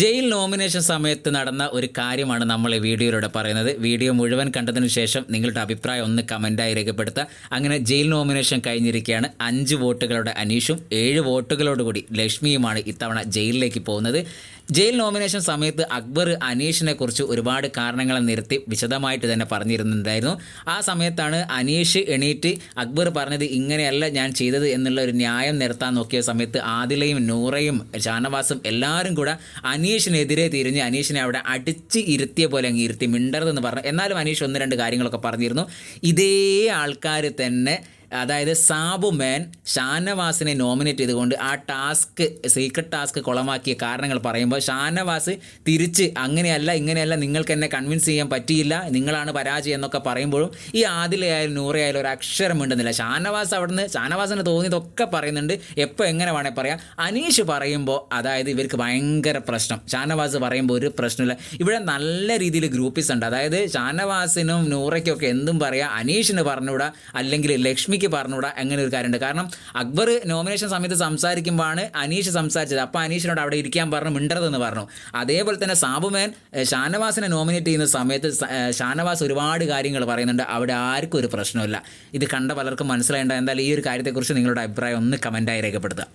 Jail nomination സമയത്ത് നടന്ന ഒരു കാര്യമാണ് നമ്മൾ ഈ വീഡിയോയിലൂടെ പറയുന്നത്. വീഡിയോ മുഴുവൻ കണ്ടതിന് ശേഷം നിങ്ങളുടെ അഭിപ്രായം ഒന്ന് കമന്റായി രേഖപ്പെടുത്തുക. അങ്ങനെ ജയിൽ നോമിനേഷൻ കഴിഞ്ഞിരിക്കുകയാണ്. അഞ്ച് വോട്ടുകളുടെ അനീഷും ഏഴ് വോട്ടുകളോടുകൂടി ലക്ഷ്മിയുമാണ് ഇത്തവണ ജയിലിലേക്ക് പോകുന്നത്. ജയിൽ നോമിനേഷൻ സമയത്ത് അക്ബർ അനീഷിനെ കുറിച്ച് ഒരുപാട് കാരണങ്ങളെ നിരത്തി വിശദമായിട്ട് തന്നെ പറഞ്ഞിരുന്നുണ്ടായിരുന്നു. ആ സമയത്താണ് അനീഷ് എണീറ്റ് അക്ബർ പറഞ്ഞത് ഇങ്ങനെയല്ല ഞാൻ ചെയ്തത് എന്നുള്ള ഒരു ന്യായം നിരത്താൻ നോക്കിയ സമയത്ത് ആദിലയും നൂറയും ഷാനവാസും എല്ലാവരും കൂടെ അനീഷിനെതിരെ തിരിഞ്ഞ് അനീഷിനെ അവിടെ അടിച്ച് ഇരുത്തിയ പോലെ അങ്ങ് ഇരുത്തി മിണ്ടരുതെന്ന് പറഞ്ഞു. എന്നാലും അനീഷ് ഒന്ന് രണ്ട് കാര്യങ്ങളൊക്കെ പറഞ്ഞിരുന്നു. ഇതേ ആൾക്കാർ തന്നെ അതായത് സാബു മാൻ ഷാനവാസിനെ നോമിനേറ്റ് ചെയ്തുകൊണ്ട് ആ ടാസ്ക് സീക്രട്ട് ടാസ്ക് കുളമാക്കിയ കാരണങ്ങൾ പറയുമ്പോൾ ഷാനവാസ് തിരിച്ച് അങ്ങനെയല്ല ഇങ്ങനെയല്ല നിങ്ങൾക്ക് എന്നെ കൺവിൻസ് ചെയ്യാൻ പറ്റിയില്ല നിങ്ങളാണ് പരാജയം എന്നൊക്കെ പറയുമ്പോഴും ഈ ആദിലയായാലും നൂറയായാലും ഒരു അക്ഷരം ഉണ്ടെന്നില്ല ഷാനവാസ് അവിടുന്ന് ഷാനവാസിന് തോന്നിയതൊക്കെ പറയുന്നുണ്ട്. എപ്പോൾ എങ്ങനെ വേണേൽ പറയാം. അനീഷ് പറയുമ്പോൾ അതായത് ഇവർക്ക് ഭയങ്കര പ്രശ്നം. ഷാനവാസ് പറയുമ്പോൾ ഒരു പ്രശ്നമില്ല. ഇവിടെ നല്ല രീതിയിൽ ഗ്രൂപ്പീസ് ഉണ്ട്. അതായത് ഷാനവാസിനും നൂറയ്ക്കൊക്കെ എന്തും പറയാം. അനീഷിന് പറഞ്ഞുകൂടാ. അല്ലെങ്കിൽ ലക്ഷ്മിക്ക് പറഞ്ഞുകൂടാ അങ്ങനെ ഒരു കാര്യമുണ്ട്. കാരണം അക്ബർ നോമിനേഷൻ സമയത്ത് സംസാരിക്കുമ്പോഴാണ് അനീഷ് സംസാരിച്ചത്. അപ്പോൾ അനീഷിനോട് അവിടെ ഇരിക്കാൻ പറഞ്ഞു മിണ്ടരുതെന്ന് പറഞ്ഞു. അതേപോലെ തന്നെ സാബുമേൻ ഷാനവാസിനെ നോമിനേറ്റ് ചെയ്യുന്ന സമയത്ത് ഷാനവാസ് ഒരുപാട് കാര്യങ്ങൾ പറയുന്നുണ്ട്. അവിടെ ആർക്കും ഒരു പ്രശ്നമില്ല ഇത് കണ്ട പലർക്കും മനസ്സിലായേണ്ട എന്തായാലും ഈ ഒരു കാര്യത്തെക്കുറിച്ച് നിങ്ങളുടെ അഭിപ്രായം ഒന്ന് കമന്റായി രേഖപ്പെടുത്തുക.